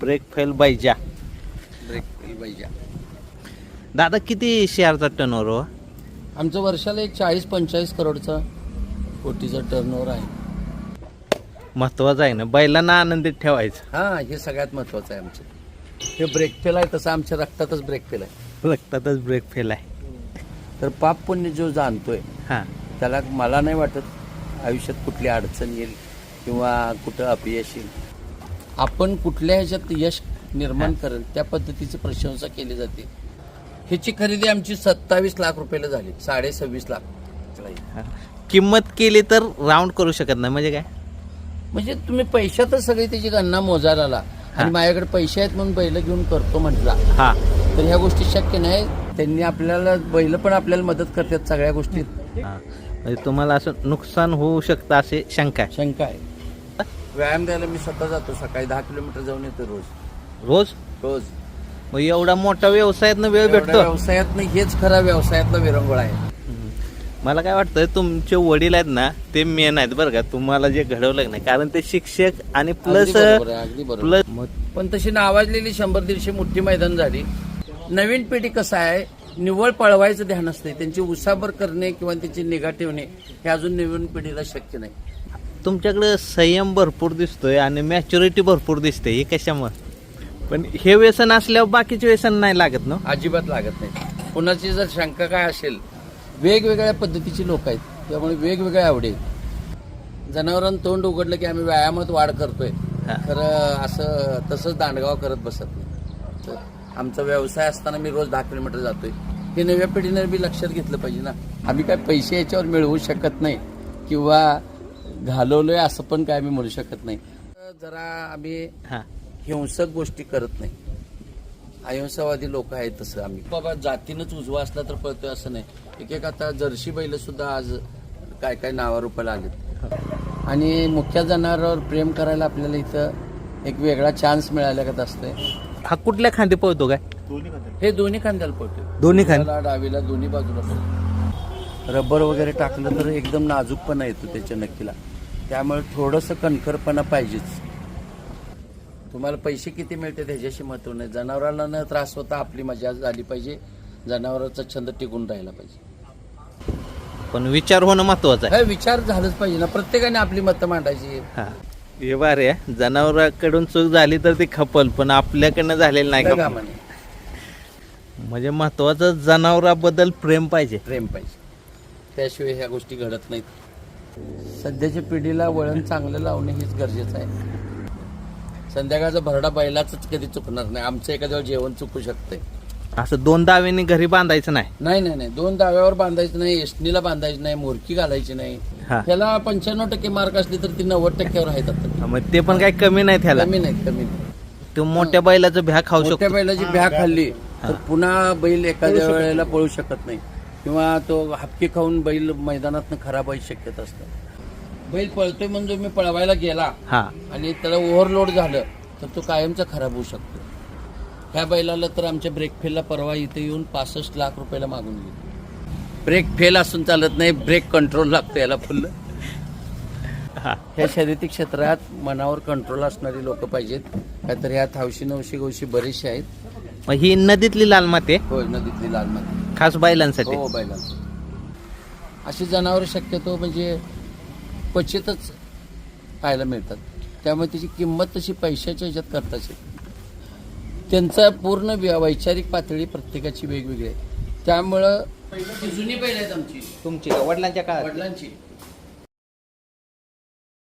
Brake fail Baija break पाहिजे. दादा किती शेअरचा टर्नओव्हर हो? आमचं वर्षाला एक चाळीस पंचेचाळीस करोडचा कोटीचा टर्नओव्हर आहे. महत्वाचं आहे ना. बैलांना आनंदित ठेवायचं. हां हे सगळ्यात महत्त्वाचं आहे आमचं. हे ब्रेक फेल आहे तसं आमच्या रक्तातच ब्रेक फेल आहे. रक्तातच ब्रेक फेल आहे. तर पाप पुण्य जो जाणतोय हां. त्याला मला नाही वाटत आयुष्यात कुठली अडचण येईल किंवा कुठं अपयश येईल. आपण कुठल्या ह्याच्यात यश निर्माण करेल त्या पद्धतीची प्रशंसा केली जाते. ह्याची खरेदी आमची सत्तावीस लाख रुपयाला झाली साडे सव्वीस लाख. किंमत केली तर राऊंड करू शकत नाही म्हणजे काय? म्हणजे तुम्ही पैशातच सगळी त्याची गणना मोजायला आला आणि माझ्याकडे पैसे आहेत म्हणून बैल घेऊन करतो म्हटला. हां. तर ह्या गोष्टी शक्य नाही. त्यांनी आपल्याला बैल पण आपल्याला मदत करतात सगळ्या गोष्टीत. हां. म्हणजे तुम्हाला असं नुकसान होऊ शकतं असे शंका शंका आहे. व्यायाम द्यायला मी स्वतः जातो सकाळी दहा किलोमीटर जाऊन येतो रोज. रोज? रोज. मग एवढा मोठा व्यवसायातनं वेळ भेटतो. व्यवसायात हेच खरा व्यवसायातला विरंगुळा आहे. हम्म. मला काय वाटतं तुमचे वडील आहेत ना ते मेन आहेत बरं का. तुम्हाला जे घडवलं नाही कारण ते शिक्षक आणि प्लस अगदी बरोबर आहे, अगदी बरोबर. प्लस पण तशी नावाजलेली शंभर दीडशे मोठी मैदान झाली. नवीन पिढी कसं आहे? निव्वळ पळवायचं ध्यान असते त्यांची उसाबर करणे किंवा त्यांची निगा ठेवणे हे अजून नवीन पिढीला शक्य नाही. तुमच्याकडे संयम भरपूर दिसतोय आणि मॅच्युरिटी भरपूर दिसते हे कशामुळे? पण हे व्यसन असल्यावर बाकीचे व्यसन नाही लागत ना? अजिबात लागत नाही. कुणाची जर शंका काय असेल वेगवेगळ्या पद्धतीची लोक आहेत त्यामुळे वेगवेगळ्या आवडी जनावरांना तोंड उघडलं की आम्ही व्यायामात वाढ करतोय. खरं असं तसंच दांडगाव करत बसत नाही. तर आमचा व्यवसाय असताना मी रोज दहा किलोमीटर जातोय. हे नव्या पिढीनं बी लक्षात घेतलं पाहिजे ना. आम्ही काय पैसे याच्यावर मिळवू शकत नाही. किंवा घालवलोय असं पण काय आम्ही म्हणू शकत नाही. जरा आम्ही हा. हिंसक गोष्टी करत नाही. अहिंसावादी लोक आहेत तसं आम्ही. बाबा जातीनंच उजवा असला तर पळतोय असं नाही. एक एक आता जर्सी बैल सुद्धा आज काय काय नावारूपाला आलेत आणि मुख्य जनावरांवर प्रेम करायला आपल्याला इथं एक वेगळा चान्स मिळाल्यागत असतंय. हा कुठल्या खांदी पळतो काय? हे दोन्ही खांद्याला पळतोय. दोन्ही खांदी उजव्याला, डावीला दोन्ही बाजूला रबर वगैरे टाकलं तर एकदम नाजूकपणा येतो त्याच्या नक्कीला. त्यामुळे थोडंसं कणखरपणा पाहिजेच. तुम्हाला पैसे किती मिळते त्याच्याशी महत्त्व नाही. जनावरांना न त्रास होता आपली मजा झाली पाहिजे. जनावरांचा छंद टिकून राहिला पाहिजे. पण विचार होणं महत्वाचं आहे. हे विचार झालंच पाहिजे ना. प्रत्येकाने आपली मतं मांडायची. हा. हे बार आहे जनावराकडून चूक झाली तर ती खपल पण आपल्याकडनं झालेलं नाही त्या खपल. कामाने म्हणजे महत्वाचं जनावराबद्दल प्रेम पाहिजे. प्रेम पाहिजे. त्याशिवाय ह्या गोष्टी घडत नाहीत. सध्याच्या पिढीला वळण चांगलं लावणे हेच गरजेचं आहे. संध्याकाळचा भरडा बैलाच कधी चुकणार नाही. आमचं एखाद्या वेळी जेवण चुकू शकतंय. असं दोन दावेने घरी बांधायचं नाही. नाही नाही नाही. दोन दाव्यावर बांधायचं नाही एसटीला बांधायची नाही मोरकी घालायची नाही. त्याला पंच्याण्णव टक्के मार्क असली तर ती नव्वद टक्क्यावर आहेत ते पण काही कमी नाही त्याला कमी नाही कमी नाही. तो मोठ्या बैलाचं भ्या खाऊ मोठ्या शकतो. बैलाची भ्या खाल्ली तर पुन्हा बैल एखाद्या वेळेला पळू शकत नाही. किंवा तो हपके खाऊन बैल मैदानात खराब व्हायची शक्यता असते. बैल पळतोय म्हणजे मी पळवायला गेला हा. आणि त्याला ओव्हरलोड झालं तर तो कायमचा खराब होऊ शकतो. ह्या बैलाला तर आमच्या ब्रेक फेलला परवा इथे येऊन पासष्ट लाख रुपयाला मागून गेले. ब्रेक फेल असून चालत नाही ब्रेक कंट्रोल लागतो याला फुल हा. ह्या शर्यती क्षेत्रात मनावर कंट्रोल असणारी लोक पाहिजेत. काहीतरी ह्यात हौशी नवशी गवशी बरेचसे आहेत. मग ही नदीतली लाल माती होय नदीतली लाल माती. खास बैलांसाठी. हो बैला अशी जनावर शक्यतो म्हणजे क्वचितच पाहायला मिळतात. त्यामुळे त्याची किंमत तशी पैशाच्या ह्याच्यात करताच येते त्यांचा पूर्ण व्य- वैचारिक पातळी प्रत्येकाची वेगवेगळी आहे. त्यामुळं जुनी बैल आहेत आमची. तुमची वडिलांच्या काळात वडिलांची.